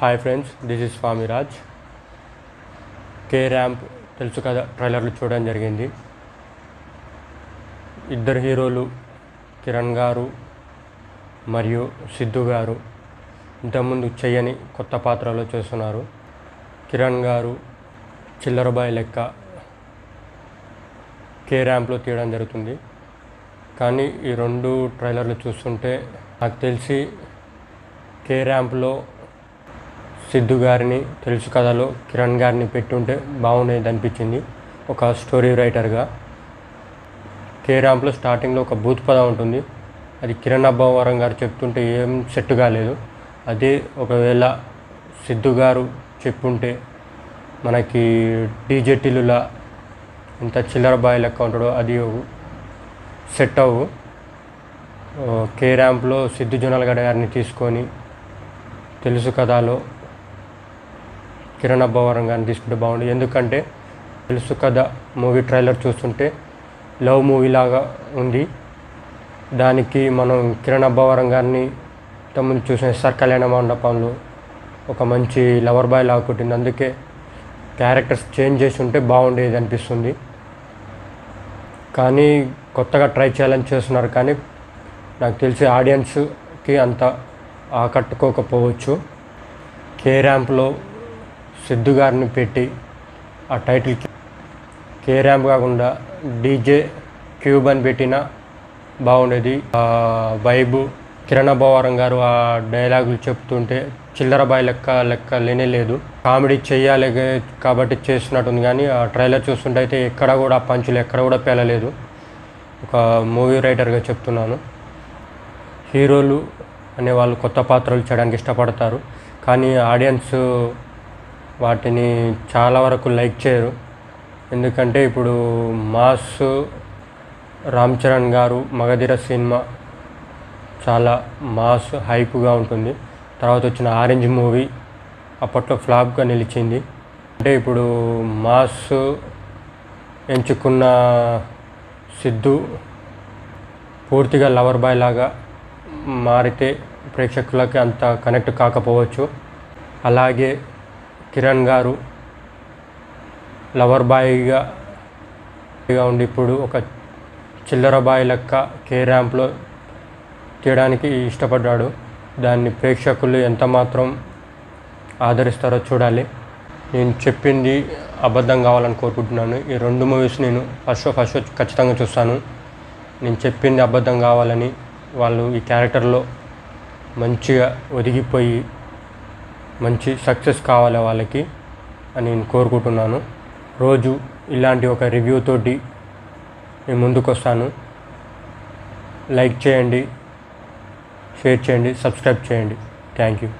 Hi friends this is Swamiraj K ramp తెలుసు కదా ట్రైలర్లు చూడడం జరిగింది. ఇద్దరు హీరోలు కిరణ్ గారు మరియు సిద్ధు గారు ఇంతకుముందు చెయ్యని కొత్త పాత్రలో చేస్తున్నారు. కిరణ్ గారు చిల్లరబాయి లెక్క కే ర్యాంప్లో తీయడం జరుగుతుంది. కానీ ఈ రెండు ట్రైలర్లు చూస్తుంటే నాకు తెలిసి కే ర్యాంప్లో సిద్ధు గారిని తెలుసు కథలో కిరణ్ గారిని పెట్టుంటే బాగుండేది అనిపించింది. ఒక స్టోరీ రైటర్గా. కే ర్యాంప్లో స్టార్టింగ్లో ఒక భూత్ పదం ఉంటుంది. అది కిరణ్ అబ్బావరం గారు చెప్తుంటే ఏం సెట్ కాలేదు. అదే ఒకవేళ సిద్ధు గారు చెప్పుంటే మనకి డీజే టిల్లులా ఇంత చిల్లర బాయ్ లెక్క ఉంటాడో అది సెట్ అవ్వు. కే ర్యాంప్లో సిద్ధు జొన్నలగడ్డ గారిని తీసుకొని తెలుసు కథలో కిరణ్ అబ్బవరం కానీ తీసుకుంటే బాగుండు. ఎందుకంటే తెలుసు కదా మూవీ ట్రైలర్ చూస్తుంటే లవ్ మూవీ లాగా ఉంది. దానికి మనం కిరణ్ అబ్బవరం గారిని తమ్ముని చూసిన ఎస్ఆర్ కళ్యాణ మండపంలో ఒక మంచి లవర్ బాయ్ లాగా కొట్టింది. అందుకే క్యారెక్టర్స్ చేంజ్ చేసి ఉంటే బాగుండేది అనిపిస్తుంది. కానీ కొత్తగా ట్రై చేయాలని చేస్తున్నారు. కానీ నాకు తెలిసి ఆడియన్స్కి అంత ఆకట్టుకోకపోవచ్చు. కే ర్యాంప్లో సిద్ధు గారిని పెట్టి ఆ టైటిల్ కే ర్యాంప్ కాకుండా డీజే క్యూబ్ అని పెట్టినా బాగుండేది. వైబు కిరణ భవారం గారు ఆ డైలాగులు చెప్తుంటే చిల్లర బాయ్ లెక్క లెక్క లేనే లేదు. కామెడీ చేయాలి కాబట్టి చేస్తున్నట్టుంది కానీ ఆ ట్రైలర్ చూస్తుంటే అయితే ఎక్కడ కూడా ఆ పంచులు ఎక్కడ కూడా పేలలేదు. ఒక మూవీ రైటర్గా చెప్తున్నాను. హీరోలు అనే వాళ్ళు కొత్త పాత్రలు చేయడానికి ఇష్టపడతారు. కానీ ఆడియన్స్ వాటిని చాలా వరకు లైక్ చేయరు. ఎందుకంటే ఇప్పుడు మాస్ రామ్ చరణ్ గారు మగధీర సినిమా చాలా మాస్ హైప్గా ఉంటుంది. తర్వాత వచ్చిన ఆరెంజ్ మూవీ అప్పట్లో ఫ్లాప్గా నిలిచింది. అంటే ఇప్పుడు మాస్ ఎంచుకున్న సిద్ధు పూర్తిగా లవర్ బాయ్ లాగా మారితే ప్రేక్షకులకి అంత కనెక్ట్ కాకపోవచ్చు. అలాగే కిరణ్ గారు లవర్ బాయ్గా ఉండి ఇప్పుడు ఒక చిల్లర బాయ్ లెక్క కే ర్యాంప్లో తీయడానికి ఇష్టపడ్డాడు. దాన్ని ప్రేక్షకులు ఎంత మాత్రం ఆదరిస్తారో చూడాలి. నేను చెప్పింది అబద్ధం కావాలని కోరుకుంటున్నాను. ఈ రెండు మూవీస్ నేను ఫస్ట్ ఫస్ట్ ఖచ్చితంగా చూస్తాను. నేను చెప్పింది అబద్ధం కావాలని వాళ్ళు ఈ క్యారెక్టర్లో మంచిగా ఒదిగిపోయి మంచి సక్సెస్ కావాలి వాళ్ళకి అని నేను కోరుకుంటున్నాను. రోజు ఇలాంటి ఒక రివ్యూ తోటి నేను ముందుకొస్తాను. లైక్ చేయండి షేర్ చేయండి సబ్స్క్రైబ్ చేయండి. Thank you